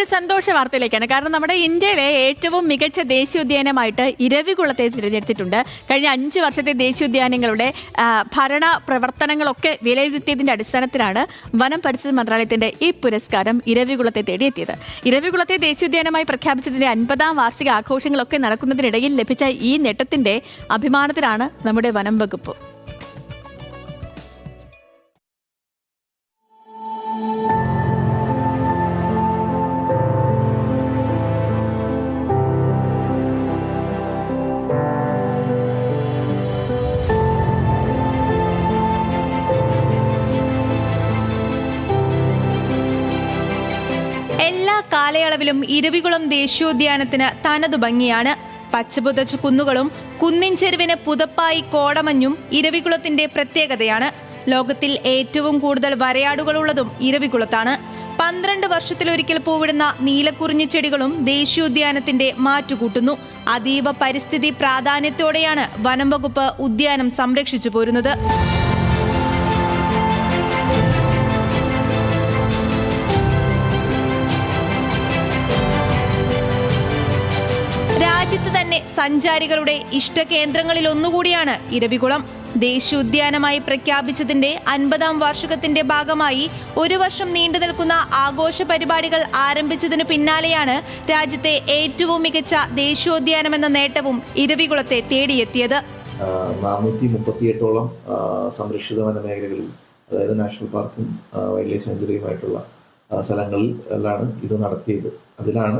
ഒരു സന്തോഷ വാർത്തയിലേക്കാണ്. കാരണം നമ്മുടെ ഇന്ത്യയിലെ ഏറ്റവും മികച്ച ദേശീയോദ്യാനമായിട്ട് ഇരവികുളത്തെ തിരഞ്ഞെടുത്തിട്ടുണ്ട്. കഴിഞ്ഞ അഞ്ച് വർഷത്തെ ദേശീയോദ്യാനങ്ങളുടെ ഭരണ പ്രവർത്തനങ്ങളൊക്കെ വിലയിരുത്തിയതിന്റെ അടിസ്ഥാനത്തിലാണ് വനം പരിസ്ഥിതി മന്ത്രാലയത്തിന്റെ ഈ പുരസ്കാരം ഇരവികുളത്തെ തേടിയെത്തിയത്. ഇരവികുളത്തെ ദേശീയോദ്യാനമായി പ്രഖ്യാപിച്ചതിന്റെ അൻപതാം വാർഷിക ആഘോഷങ്ങളൊക്കെ നടക്കുന്നതിനിടയിൽ ലഭിച്ച ഈ നേട്ടത്തിന്റെ അഭിമാനത്തിലാണ് നമ്മുടെ വനം വകുപ്പ്. എല്ലാ കാലയളവിലും ഇരവികുളം ദേശീയോദ്യാനത്തിന് തനതു ഭംഗിയാണ്. പച്ചപുതച്ച കുന്നുകളും കുന്നിൻ ചെരുവിന് പുതപ്പായി കോടമഞ്ഞും ഇരവികുളത്തിന്റെ പ്രത്യേകതയാണ്. ലോകത്തിൽ ഏറ്റവും കൂടുതൽ വരയാടുകളുള്ളതും ഇരവികുളത്താണ്. പന്ത്രണ്ട് വർഷത്തിലൊരിക്കൽ പൂവിടുന്ന നീലക്കുറിഞ്ഞി ചെടികളും ദേശീയോദ്യാനത്തിന്റെ മാറ്റുകൂട്ടുന്നു. അതീവ പരിസ്ഥിതി പ്രാധാന്യത്തോടെയാണ് വനം വകുപ്പ് ഉദ്യാനം സംരക്ഷിച്ചു പോരുന്നത്. തന്നെ സഞ്ചാരികളുടെ ഇഷ്ടകേന്ദ്രങ്ങളിൽ ഒന്നുകൂടിയാണ് ഇരവികുളം. ദേശീയോദ്യാനമായി പ്രഖ്യാപിച്ചതിന്റെ അൻപതാം വാർഷികത്തിന്റെ ഭാഗമായി ഒരു വർഷം നീണ്ടു നിൽക്കുന്ന ആഘോഷ പരിപാടികൾ ആരംഭിച്ചതിനു പിന്നാലെയാണ് രാജ്യത്തെ ഏറ്റവും മികച്ച ദേശീയോദ്യാനം എന്ന നേട്ടവും ഇരവികുളത്തെ തേടിയെത്തിയത്. നാനൂറ്റി മുപ്പത്തിയെട്ടോളം സംരക്ഷിത വനമേഖലകളിൽ അതായത് നാഷണൽ പാർക്കും വൈൽഡ് ലൈഫ് സെഞ്ചുറിയുമായിട്ടുള്ള എല്ലാം ഇത് നടത്തിയത്. അതിലാണ്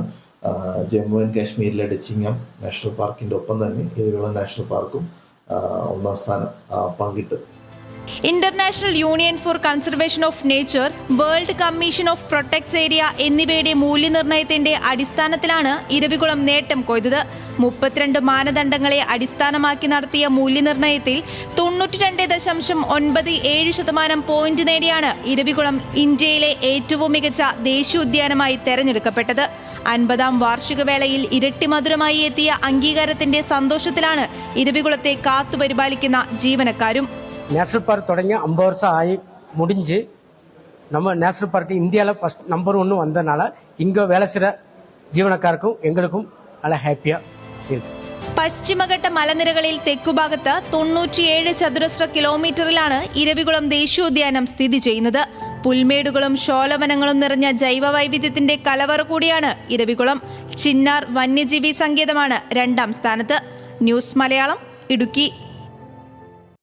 ജമ്മു ആൻഡ് കാശ്മീരിലെ ഡച്ചിങ്ങം നാഷണൽ പാർക്കിന്റെ ഒപ്പം തന്നെ ഇതിലുള്ള നാഷണൽ പാർക്കും ഒന്നാം സ്ഥാനം പങ്കിട്ട്. International union for conservation of nature world commission of protects area എന്നിവയുടെ മൂല്യനിർണയത്തിന്റെ അടിസ്ഥാനത്തിലാണ് ഇരവികുളം നേട്ടം കൊയ്തത്. മുപ്പത്തിരണ്ട് മാനദണ്ഡങ്ങളെ അടിസ്ഥാനമാക്കി നടത്തിയ മൂല്യനിർണയത്തിൽ തൊണ്ണൂറ്റി രണ്ട് ദശാംശം ഒൻപത് ഏഴ് ശതമാനം പോയിന്റ് നേടിയാണ് ഇരവികുളം ഇന്ത്യയിലെ ഏറ്റവും മികച്ച ദേശീയോദ്യാനമായി തെരഞ്ഞെടുക്കപ്പെട്ടത്. അൻപതാം വാർഷിക വേളയിൽ ഇരട്ടി മധുരമായി എത്തിയ അംഗീകാരത്തിന്റെ സന്തോഷത്തിലാണ് ഇരവികുളത്തെ കാത്തുപരിപാലിക്കുന്ന ജീവനക്കാരും நேஷனல் பார்க் தொடங்கி ஐம்பது வருஷம் ஆகி முடிஞ்சு நம்ம நேஷனல் பார்க் இந்தியாவில் ஃபர்ஸ்ட் நம்பர் ஒன்று வந்தனால இங்கே வேலை செய்கிற ஜீவனக்காருக்கும் எங்களுக்கும் நல்லா ஹாப்பியாக இருக்கு പശ്ചിമഘട്ട മലനിരകളിൽ തെക്കുഭാഗത്ത് തൊണ്ണൂറ്റിയേഴ് ചതുരശ്ര കിലോമീറ്ററിലാണ് ഇരവികുളം ദേശീയോദ്യാനം സ്ഥിതി ചെയ്യുന്നത് പുൽമേടുകളും ശോലവനങ്ങളും നിറഞ്ഞ ജൈവ വൈവിധ്യത്തിന്റെ കലവറ കൂടിയാണ് ഇരവികുളം. ചിന്നാർ വന്യജീവി സങ്കേതമാണ് രണ്ടാം സ്ഥാനത്ത്. ന്യൂസ് മലയാളം ഇടുക്കി.